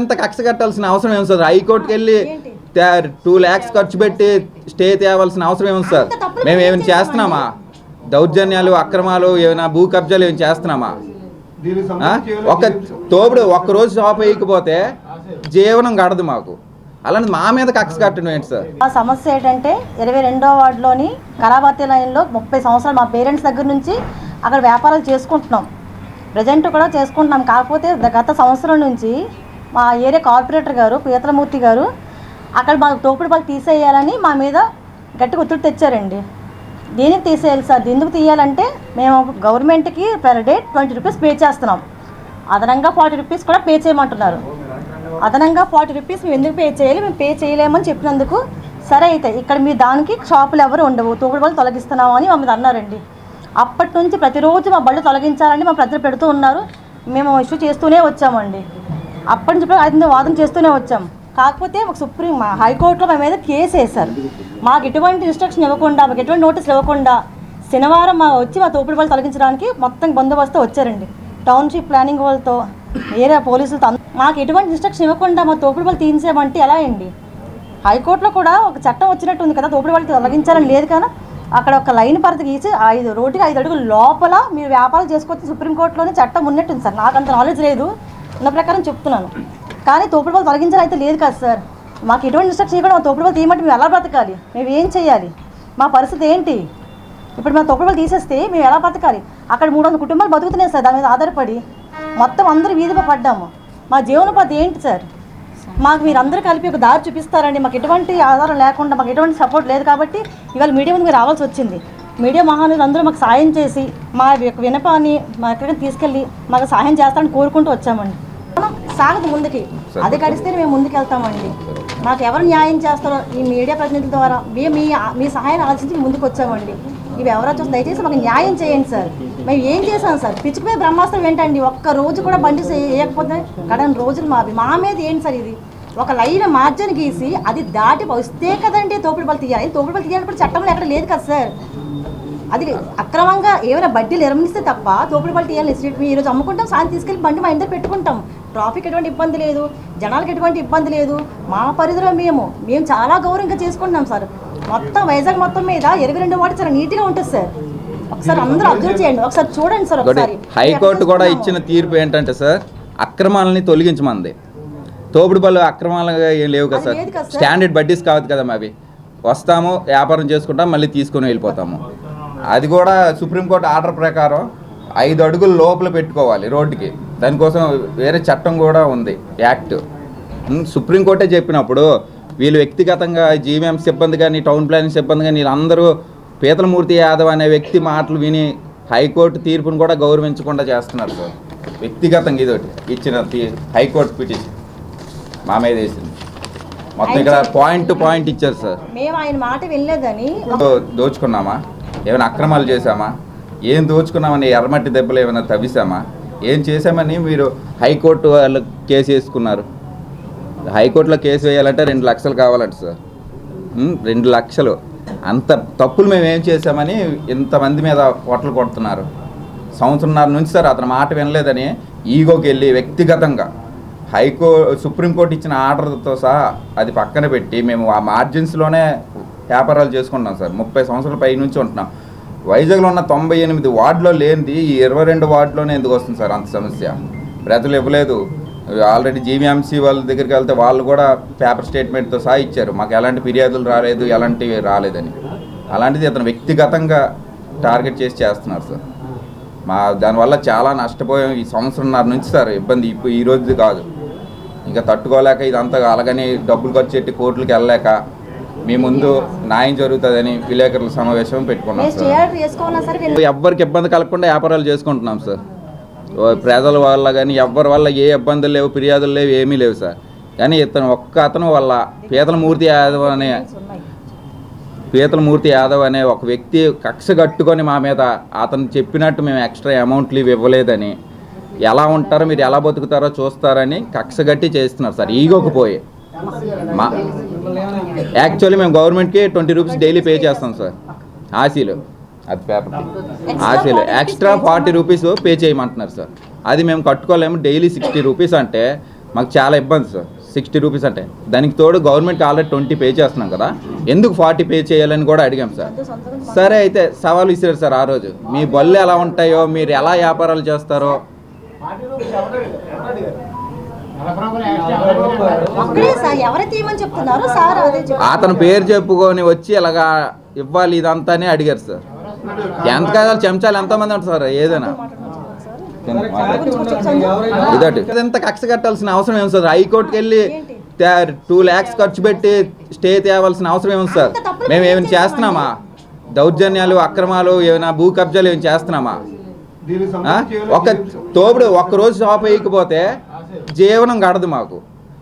ఎంత కక్ష కట్టాల్సిన అవసరం ఏమి సార్? హైకోర్టుకి వెళ్ళి టూ ల్యాక్స్ ఖర్చు పెట్టి స్టే తేవాల్సిన అవసరం ఏముంది సార్? మేము ఏమైనా. చేస్తున్నామా? దౌర్జన్యాలు అక్రమాలు ఏమైనా భూ కబ్జాలు ఏమైనా చేస్తున్నామా? ఒక తోపుడు ఒక్క రోజు షాప్ వేయకపోతే జీవనం గడదు మాకు. అలాంటి మా మీద కక్ష కట్టడం ఏంటి సార్? ఆ సమస్య ఏంటంటే ఇరవై రెండో వార్డులోని కళాభర్తి లైన్లో ముప్పై సంవత్సరాలు మా పేరెంట్స్ దగ్గర నుంచి అక్కడ వ్యాపారాలు చేసుకుంటున్నాం. ప్రజెంట్ కూడా చేసుకుంటున్నాం. కాకపోతే గత సంవత్సరం నుంచి మా ఏరియా కార్పొరేటర్ గారు పీతలమూర్తి గారు అక్కడ మా తోపుడు వాళ్ళు తీసేయాలని మా మీద గట్టిగా ఒత్తిడి తెచ్చారండి. దీనికి తీసేయాలి సార్? ఎందుకు తీయాలంటే మేము గవర్నమెంట్కి per day twenty rupees pay చేస్తున్నాం. అదనంగా ఫార్టీ రూపీస్ కూడా పే చేయమంటున్నారు. అదనంగా ఫార్టీ రూపీస్ మేము ఎందుకు పే చేయాలి? మేము పే చేయలేమని చెప్పినందుకు సరే అయితే ఇక్కడ మీ దానికి షాపులు ఎవరు ఉండవు. తోపుడు వాళ్ళు తొలగిస్తున్నాము అని మమ్మల్ని అన్నారండి. అప్పటి నుంచి ప్రతిరోజు మా బళ్ళు తొలగించాలని మా ప్రజలు పెడుతూ ఉన్నారు. మేము ఇష్యూ చేస్తూనే వచ్చామండి. అప్పటి నుంచి ఇప్పుడు ఐదు వాదన చేస్తూనే వచ్చాం. కాకపోతే మాకు సుప్రీం మా హైకోర్టులో మా మీద కేసు వేశారు. మాకు ఎటువంటి ఇన్స్ట్రక్షన్ ఇవ్వకుండా మాకు ఎటువంటి నోటీసులు ఇవ్వకుండా శనివారం మా వచ్చి మా తోపుడు వాళ్ళు తొలగించడానికి మొత్తం బందోబస్తు వచ్చారండి. టౌన్షిప్ ప్లానింగ్ వాళ్ళతో ఏరియా పోలీసులతో మాకు ఎటువంటి ఇన్స్ట్రక్షన్ ఇవ్వకుండా మా తోపుడు వాళ్ళు తీయించామంటే ఎలా అండి? హైకోర్టులో కూడా ఒక చట్టం వచ్చినట్టు ఉంది కదా తోపుడు వాళ్ళకి తొలగించాలని లేదు కానీ అక్కడ ఒక లైన్ పరిధి గీసి ఐదు రోడ్డుకి ఐదు అడుగులు లోపల మీరు వ్యాపారం చేసుకోవచ్చు సుప్రీంకోర్టులోనే చట్టం ఉన్నట్టుంది సార్. నాకు అంత నాలెడ్జ్ లేదు. ఉన్న ప్రకారం చెప్తున్నాను. కానీ తోపుడు వాళ్ళు తొలగించాలి అయితే లేదు కదా సార్. మాకు ఎటువంటి ఇన్స్ట్రక్షన్ ఇవ్వకుండా మా తోపుడు వాళ్ళు తీయమంటే మేము ఎలా బ్రతకాలి? మేము ఏం చేయాలి? మా పరిస్థితి ఏంటి? ఇప్పుడు మా తొక్కుడు తీసేస్తే మేము ఎలా బతకాలి అక్కడ మూడు వందల కుటుంబాలు బతుకుతున్నాయి సార్ దాని మీద ఆధారపడి. మొత్తం అందరూ వీధిపై పడ్డాము. మా జీవనోపాధి ఏంటి సార్? మాకు మీరు అందరూ కలిపి ఒక దారి చూపిస్తారండి. మాకు ఎటువంటి ఆధారం లేకుండా మాకు ఎటువంటి సపోర్ట్ లేదు కాబట్టి ఇవాళ మీడియా ముందుకు రావాల్సి వచ్చింది. మీడియా మహానులు అందరూ మాకు సాయం చేసి మా యొక్క వినపాన్ని మా ఎక్కడికి తీసుకెళ్ళి మాకు సహాయం చేస్తారని కోరుకుంటూ వచ్చామండి. సాగదు ముందుకి. అది గడిస్తే మేము ముందుకు వెళ్తామండి మాకు ఎవరు న్యాయం చేస్తారో ఈ మీడియా ప్రతినిధుల ద్వారా మేము మీ మీ సహాయాన్ని ఆలోచించి ముందుకు వచ్చామండి ఇవి ఎవరో చూసి దయచేసి మాకు న్యాయం చేయండి సార్. మేము ఏం చేసాం సార్? పిచ్చుకు మీద బ్రహ్మాస్త్రం ఏంటండి? ఒక్క రోజు కూడా బండి చే- వేయకపోతే కడని రోజులు మావి మా మీద ఏంటి సార్ ఇది? ఒక లైన్ మార్జిన్ గీసి అది దాటి వస్తే కదండి తోపుడు బలు తీయాలి. తోపుడు బలు తీయాలప్పుడు చట్టంలో ఎక్కడ లేదు కదా సార్. అది అక్రమంగా ఏమైనా బడ్డీలు నిర్మిస్తే తప్ప తోపుడు బళ్ళు తీయాలి స్ట్రీట్ మీ ఈరోజు అమ్ముకుంటాం సాయంత్రం తీసుకెళ్ళి బండి మా ఇంట్లో పెట్టుకుంటాం. ట్రాఫిక్ ఎటువంటి ఇబ్బంది లేదు జనాలకు ఎటువంటి ఇబ్బంది లేదు. మా పరిధిలో మేము మేము చాలా గౌరవంగా చేసుకుంటున్నాం సార్. మొత్తం వైజాగ్ మొత్తం మీద ఇరవై రెండు వాటి చాలా నీట్గా ఉంటుంది సార్. ఒకసారి అందరూ అబ్జర్వ్ చేయండి. ఒకసారి చూడండి సార్ ఒకసారి. హైకోర్టు కూడా ఇచ్చిన తీర్పు ఏంటంటే సార్ అక్రమాలని తొలగించమంది. తోపుడు బళ్ళు అక్రమాలుగా ఏం లేవు కదా సార్. లేదు కదా సార్. స్టాండర్డ్ బడ్డీస్ కావద్దు కదా అవి వస్తాము వ్యాపారం చేసుకుంటాం మళ్ళీ తీసుకొని వెళ్ళిపోతాము. అది కూడా సుప్రీంకోర్టు ఆర్డర్ ప్రకారం ఐదు అడుగులు లోపల పెట్టుకోవాలి రోడ్డుకి. దానికోసం వేరే చట్టం కూడా ఉంది యాక్ట్. సుప్రీంకోర్టే చెప్పినప్పుడు వీళ్ళు వ్యక్తిగతంగా జీవీఎం సిబ్బంది కానీ టౌన్ ప్లానింగ్ సిబ్బంది కానీ వీళ్ళందరూ పీతలమూర్తి యాదవ్ అనే వ్యక్తి మాటలు విని హైకోర్టు తీర్పును కూడా గౌరవించకుండా చేస్తున్నారు సార్. వ్యక్తిగతంగా ఇదొకటి ఇచ్చిన హైకోర్టు పిటిషన్ మా మీద వేసింది. మొత్తం ఇక్కడ పాయింట్ టు పాయింట్ ఇచ్చారు సార్. మేము ఆయన మాట వినలేదని దోచుకున్నామా? ఏమైనా అక్రమాలు చేశామా? ఏం దోచుకున్నామని ఎర్రమట్టి దెబ్బలు ఏమైనా తవ్విసామా ఏం చేశామని మీరు హైకోర్టు వాళ్ళు కేసు వేసుకున్నారు? హైకోర్టులో కేసు వేయాలంటే రెండు లక్షలు కావాలంట సార్. రెండు లక్షలు. అంత తప్పులు మేము ఏం చేశామని ఇంతమంది మీద పొట్టలు కొడుతున్నారు. సంవత్సరంన్నర నుంచి సార్ అతని మాట వినలేదని ఈగోకి వెళ్ళి వ్యక్తిగతంగా హైకో సుప్రీంకోర్టు ఇచ్చిన ఆర్డర్తో సహా అది పక్కన పెట్టి మేము ఆ మార్జిన్స్లోనే వ్యాపారాలు చేసుకుంటున్నాం సార్. ముప్పై సంవత్సరాల పై నుంచి ఉంటున్నాం. వైజాగ్లో ఉన్న తొంభై ఎనిమిది వార్డులో లేనిది ఈ ఇరవై రెండు వార్డులోనే ఎందుకు వస్తుంది సార్ అంత సమస్య? ప్రజలు ఇవ్వలేదు. ఆల్రెడీ జీవీఎంసీ వాళ్ళ దగ్గరికి వెళ్తే వాళ్ళు కూడా పేపర్ స్టేట్మెంట్తో సహా ఇచ్చారు. మాకు ఎలాంటి ఫిర్యాదులు రాలేదు ఎలాంటివి రాలేదని. అలాంటిది అతను వ్యక్తిగతంగా టార్గెట్ చేసి చేస్తున్నారు సార్. మా దానివల్ల చాలా నష్టపోయాం ఈ సంవత్సరంన్నర నుంచి సార్. ఇబ్బంది ఇప్పుడు ఈ రోజుది కాదు. ఇంకా తట్టుకోలేక ఇదంతా అలాగని డబ్బులు ఖర్చు పెట్టి కోర్టులకు వెళ్ళలేక మీ ముందు న్యాయం జరుగుతుందని విలేకరుల సమావేశం పెట్టుకున్నాం సార్. ఎవ్వరికి ఇబ్బంది కలగకుండా వ్యాపారాలు చేసుకుంటున్నాం సార్. ప్రజల వల్ల కానీ ఎవ్వరి వల్ల ఏ ఇబ్బందులు లేవు ఫిర్యాదులు లేవు ఏమీ లేవు సార్. కానీ ఇతను ఒక్క అతను వల్ల పీతలమూర్తి యాదవ్ అనే ఉన్నాయి పీతలమూర్తి యాదవ్ అనే ఒక వ్యక్తి కక్ష కట్టుకొని మా మీద అతను చెప్పినట్టు మేము ఎక్స్ట్రా అమౌంట్లు ఇవి ఇవ్వలేదని ఎలా ఉంటారో మీరు ఎలా బతుకుతారో చూస్తారని కక్ష కట్టి చేస్తున్నారు సార్. ఈగోకు పోయి. మా యాక్చువల్లీ మేము గవర్నమెంట్కి ట్వంటీ రూపీస్ డైలీ పే చేస్తాం సార్ ఆశీలు. అది పేపర్ ఆశీలు. ఎక్స్ట్రా ఫార్టీ రూపీస్ పే చేయమంటున్నారు సార్ అది మేము కట్టుకోలేము. డైలీ సిక్స్టీ రూపీస్ అంటే మాకు చాలా ఇబ్బంది సార్ సిక్స్టీ రూపీస్ అంటే. దానికి తోడు గవర్నమెంట్ ఆల్రెడీ ట్వంటీ పే చేస్తున్నాం కదా. ఎందుకు ఫార్టీ పే చేయాలని కూడా అడిగాం సార్ సరే అయితే సవాల్ విసిరారు సార్ ఆ రోజు. మీ బళ్ళు ఎలా ఉంటాయో మీరు ఎలా వ్యాపారాలు చేస్తారో. చెప్తున్నారు? సార్ అదే. అతను పేరు చెప్పుకొని వచ్చి ఇలాగా ఇవ్వాలి ఇదంతా అని అడిగారు సార్. ఎంత కాదాలు చెంచాలు ఎంతమంది ఉంటారు సార్? ఏదైనా. ఇదటి. ఇదంతా కక్ష కట్టాల్సిన అవసరం ఏమి సార్? హైకోర్టుకి వెళ్ళి టూ ల్యాక్స్ ఖర్చు పెట్టి స్టే తేవాల్సిన అవసరం ఏమి సార్? మేము ఏమైనా చేస్తున్నామా? దౌర్జన్యాలు అక్రమాలు ఏమైనా భూ కబ్జాలు ఏమైనా చేస్తున్నామా? ఒక తోపుడు ఒక్క రోజు షాప్ వేయకపోతే జీవనం గడదు మాకు.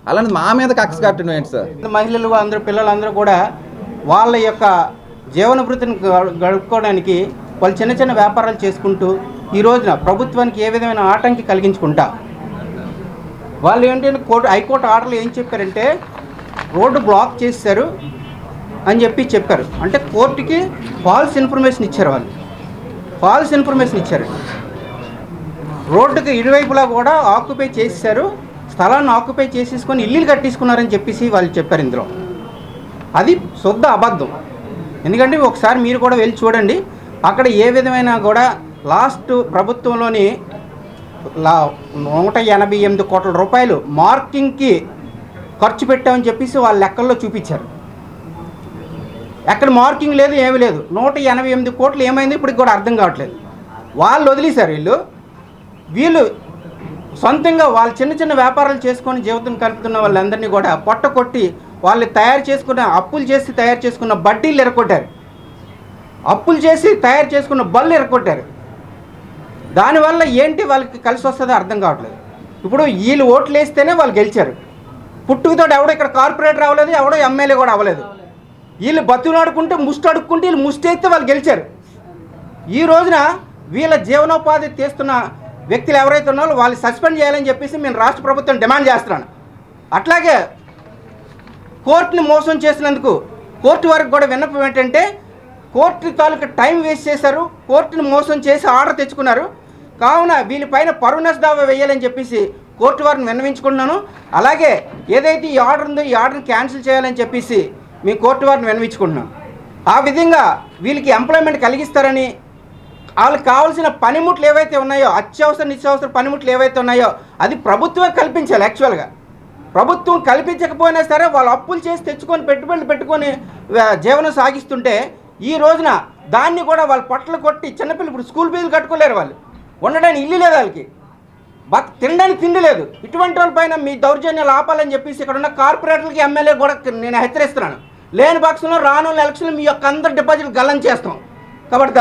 అలాంటి మా మీద కక్ష కట్టడం ఏంటి సార్? మహిళలు అందరూ పిల్లలందరూ కూడా వాళ్ళ యొక్క జీవన వృత్తిని గడుపుకోవడానికి వాళ్ళు చిన్న చిన్న వ్యాపారాలు చేసుకుంటూ ఈ రోజున ప్రభుత్వానికి ఏ విధమైన ఆటంకి కలిగించుకుంటా. వాళ్ళు ఏంటంటే కోర్టు హైకోర్టు ఆర్డర్లు ఏం చెప్పారంటే రోడ్డు బ్లాక్ చేశారు అని చెప్పి చెప్పారు. అంటే కోర్టుకి ఫాల్స్ ఇన్ఫర్మేషన్ ఇచ్చారు వాళ్ళు. ఫాల్స్ ఇన్ఫర్మేషన్ ఇచ్చారు. రోడ్డుకి ఇరువైపులా కూడా ఆక్యుపై చేసేసారు స్థలాన్ని ఆక్యుపై చేసేసుకొని ఇల్లులు కట్టేసుకున్నారని చెప్పేసి వాళ్ళు చెప్పారు ఇందులో. అది శుద్ధ అబద్ధం. ఎందుకంటే ఒకసారి మీరు కూడా వెళ్ళి చూడండి. అక్కడ ఏ విధమైన కూడా లాస్ట్ ప్రభుత్వంలోని లా నూట ఎనభై ఎనిమిది కోట్ల రూపాయలు మార్కింగ్కి ఖర్చు పెట్టామని చెప్పేసి వాళ్ళ లెక్కల్లో చూపించారు. ఎక్కడ మార్కింగ్ లేదు ఏమీ లేదు. నూట ఎనభై ఎనిమిది కోట్లు ఏమైంది ఇప్పటికి కూడా అర్థం కావట్లేదు. వాళ్ళు వదిలేశారు వీళ్ళు. వీళ్ళు సొంతంగా వాళ్ళు చిన్న చిన్న వ్యాపారాలు చేసుకొని జీవితం కలుపుతున్న వాళ్ళందరినీ కూడా పొట్ట కొట్టి వాళ్ళు తయారు చేసుకున్న అప్పులు చేసి తయారు చేసుకున్న బడ్డీలు ఎరగొట్టారు అప్పులు చేసి తయారు చేసుకున్న బళ్ళు ఎరగొట్టారు దానివల్ల ఏంటి వాళ్ళకి కలిసి వస్తుందో అర్థం కావట్లేదు. ఇప్పుడు వీళ్ళు ఓట్లు వేస్తేనే వాళ్ళు గెలిచారు. పుట్టుకతో ఎవడో ఇక్కడ కార్పొరేటర్ అవ్వలేదు ఎవడో ఎమ్మెల్యే కూడా అవ్వలేదు. వీళ్ళు బతులాడుకుంటే ముష్టి అడుక్కుంటే వీళ్ళు ముష్టి అయితే వాళ్ళు గెలిచారు. ఈ రోజున వీళ్ళ జీవనోపాధి తీస్తున్న వ్యక్తులు ఎవరైతే ఉన్నారో వాళ్ళు సస్పెండ్ చేయాలని చెప్పేసి మేము రాష్ట్ర ప్రభుత్వం డిమాండ్ చేస్తున్నాను. అట్లాగే కోర్టుని మోసం చేసినందుకు కోర్టు వరకు కూడా విన్నపం ఏంటంటే కోర్టు తాలూకు టైం వేస్ట్ చేశారు కోర్టుని మోసం చేసి ఆర్డర్ తెచ్చుకున్నారు. కావున వీళ్ళపైన పరువునస్ దావా వేయాలని చెప్పేసి కోర్టు వారిని విన్నవించుకుంటున్నాను. అలాగే ఏదైతే ఈ ఆర్డర్ ఉందో ఈ ఆర్డర్ని క్యాన్సిల్ చేయాలని చెప్పేసి మీ కోర్టు వారిని విన్నవించుకుంటున్నాను. ఆ విధంగా వీళ్ళకి ఎంప్లాయ్మెంట్ కలిగిస్తారని వాళ్ళకి కావాల్సిన పనిముట్లు ఏవైతే ఉన్నాయో అత్యవసర నిత్యావసర పనిముట్లు ఏవైతే ఉన్నాయో అది ప్రభుత్వమే కల్పించాలి యాక్చువల్గా ప్రభుత్వం కల్పించకపోయినా సరే వాళ్ళు అప్పులు చేసి తెచ్చుకొని పెట్టుబడులు పెట్టుకొని జీవనం సాగిస్తుంటే ఈ రోజున దాన్ని కూడా వాళ్ళు పొట్టలు కొట్టి చిన్నపిల్లలు ఇప్పుడు స్కూల్ ఫీజులు కట్టుకోలేరు వాళ్ళు. ఉండడానికి ఇల్లు లేదు వాళ్ళకి. బట్ తినడానికి తిండి లేదు. ఇటువంటి వాళ్ళపైన మీ దౌర్జన్యాలు ఆపాలని చెప్పేసి ఇక్కడ ఉన్న కార్పొరేటర్లకి ఎమ్మెల్యే కూడా నేను హెచ్చరిస్తున్నాను. లేని పక్షంలో రానున్న ఎలక్షన్లు మీ యొక్క అందరి డిపాజిట్ గల్లం చేస్తాం. కాబట్టి